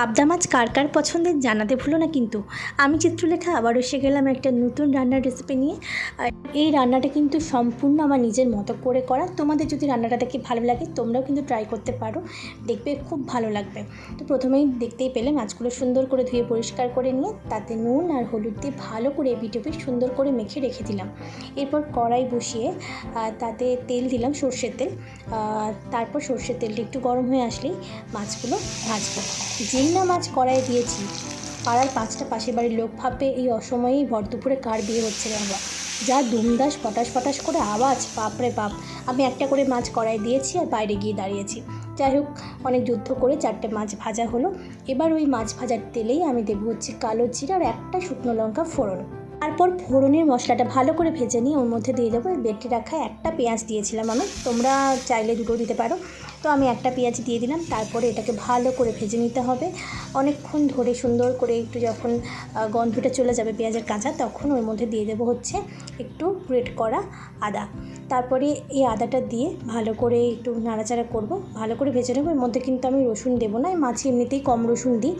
পাবদা মাছ কার কার পছন্দের জানাতে ভুলো না কিন্তু। আমি চিত্রলেখা আবার এসে গেলাম একটা নতুন রান্নার রেসিপি নিয়ে। আর এই রান্নাটা কিন্তু সম্পূর্ণ আমার নিজের মতো করে করা। তোমাদের যদি রান্নাটা দেখে ভালো লাগে, তোমরাও কিন্তু ট্রাই করতে পারো। দেখবে খুব ভালো লাগবে। তো প্রথমেই দেখতেই পেলে মাছগুলো সুন্দর করে ধুয়ে পরিষ্কার করে নিয়ে, তাতে নুন আর হলুদ দিয়ে ভালো করে এপিটোপি সুন্দর করে মেখে রেখে দিলাম। এরপর কড়াই বসিয়ে তাতে তেল দিলাম সর্ষের তেল। তারপর সর্ষের তেলটা একটু গরম হয়ে আসলেই মাছগুলো ভাজবো। যেই না মাছ কড়াইয়ে দিয়েছি। পাড়ার পাঁচটা পাশের বাড়ির লোক ভাববে এই অসময়েই ভর দুপুরে কার বিয়ে হচ্ছে রে বাবা। যা দুমদাস ফটাস ফটাস করে আওয়াজ বাপরে বাপ। আমি একটা করে মাছ কড়াই দিয়েছি আর বাইরে গিয়ে দাঁড়িয়েছি। যাই হোক, অনেক যুদ্ধ করে চারটে মাছ ভাজা হলো। এবার ওই মাছ ভাজার তেলেই আমি দেবো হচ্ছে কালো জিরা আর একটা শুকনো লঙ্কা ফোড়ন। তারপর ফোড়নের মশলাটা ভালো করে ভেজে নিয়ে ওর মধ্যে দিয়ে দেবো বেটে রাখা একটা পেঁয়াজ দিয়েছিলাম আমি। তোমরা চাইলে দুটো দিতে পারো। তো আমি একটা পেঁয়াজ দিয়ে দিলাম, তারপরে এটাকে ভালো করে ভেজে নিতে হবে। অনেকক্ষণ ধরে সুন্দর করে একটু যখন গন্ধটা চলে যাবে পেঁয়াজের কাঁচা, তখন ওর মধ্যে দিয়ে দেবো হচ্ছে একটু গ্রেট করা আদা। তারপরে এই আদাটা দিয়ে ভালো করে একটু নাড়াচাড়া করব, ভালো করে ভেজে নেব। এর মধ্যে কিন্তু আমি রসুন দেবো না মাছে এমনিতেই কম রসুন দিই।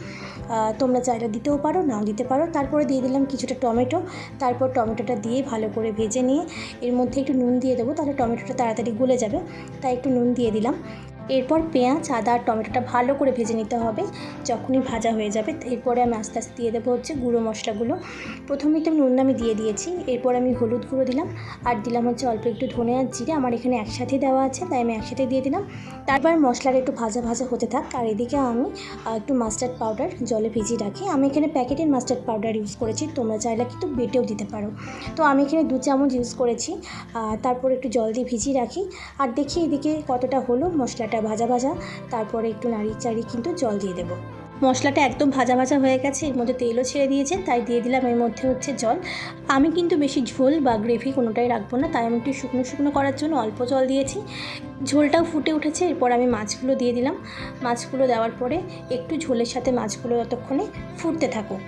তোমরা চাইলে দিতেও পারো, নাও দিতে পারো। তারপরে দিয়ে দিলাম কিছুটা টমেটো, তারপর টমেটোটা দিয়ে ভালো করে ভেজে নিয়ে এর মধ্যে একটু নুন দিয়ে দেবো, তাহলে টমেটোটা তাড়াতাড়ি গলে যাবে। তাই একটু নুন দিয়ে দিলাম। এরপর পেঁয়াজ, আদা আর টমেটোটা ভালো করে ভেজে নিতে হবে। যখনই ভাজা হয়ে যাবে, এরপরে আমি আস্তে আস্তে দিয়ে দেবো হচ্ছে গুঁড়ো মশলাগুলো। প্রথমেই তো নুন আমি দিয়ে দিয়েছি, এরপর আমি হলুদ গুঁড়ো দিলাম আর দিলাম হচ্ছে অল্প একটু ধনে আর জিরে। আমার এখানে একসাথে দেওয়া আছে, তাই আমি একসাথে দিয়ে দিলাম। তারপর মশলাটা একটু ভাজা ভাজা হতে থাক, আর এদিকে আমি একটু মাস্টার্ড পাউডার জলে ভিজিয়ে রাখি। আমি এখানে প্যাকেটের মাস্টার্ড পাউডার ইউজ করেছি, তোমরা চাইলে কিন্তু বেটেও দিতে পারো। তো আমি এখানে দু চামচ ইউজ করেছি তারপর একটু জল দিয়ে ভিজিয়ে রাখি। আর দেখি এদিকে কতটা হলো মশলাটা ভাজা ভাজা, তারপরে একটু নাড়ি চাড়ি কিন্তু জল দিয়ে দেবো। মশলাটা একদম ভাজা ভাজা হয়ে গেছে, এর মধ্যে তেলও ছেড়ে দিয়েছে, তাই দিয়ে দিলাম এর মধ্যে হচ্ছে জল। আমি কিন্তু বেশি ঝোল বা গ্রেভি কোনোটাই রাখব না, তাই আমি একটু শুকনো শুকনো করার জন্য অল্প জল দিয়েছি। ঝোলটাও ফুটে উঠেছে, এরপর আমি মাছগুলো দিয়ে দিলাম। মাছগুলো দেওয়ার পরে একটু ঝোলের সাথে মাছগুলো ততক্ষণে ফুটতে থাকুক।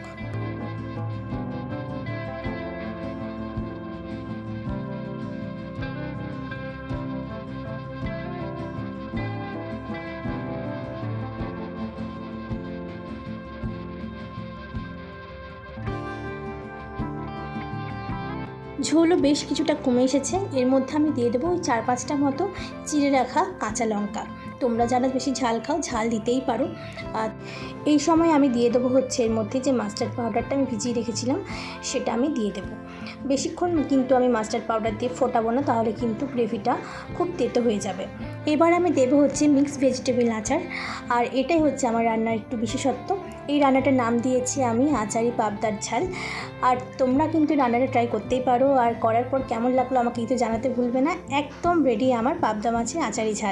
ঝোলও বেশ কিছুটা কমে এসেছে। এর মধ্যে আমি দিয়ে দেবো ওই চার পাঁচটা মতো চিড়ে রাখা কাঁচা লঙ্কা। তোমরা যারা বেশি ঝাল খাও, ঝাল দিতেই পারো। আর এই সময় আমি দিয়ে দেবো হচ্ছে এর মধ্যে যে মাস্টার্ড পাউডারটা আমি ভিজিয়ে রেখেছিলাম, সেটা আমি দিয়ে দেবো। বেশিক্ষণ কিন্তু আমি মাস্টার্ড পাউডার দিয়ে ফোটাবো না, তাহলে কিন্তু গ্রেভিটা খুব তেতো হয়ে যাবে। এবার আমি দেবো হচ্ছে মিক্স ভেজিটেবল আচার। আর এটাই হচ্ছে আমার রান্নার একটু বিশেষত্ব। এই রান্নাটার নাম দিয়েছি আমি, আচারি পাবদার ঝাল। আর তোমরা কিন্তু রান্নাটা ট্রাই করতেই পারো। আর করার পর কেমন লাগল আমাকে কিন্তু জানাতে ভুলবে না। একদম রেডি আমার পাবদা মাছের আচারি ঝাল।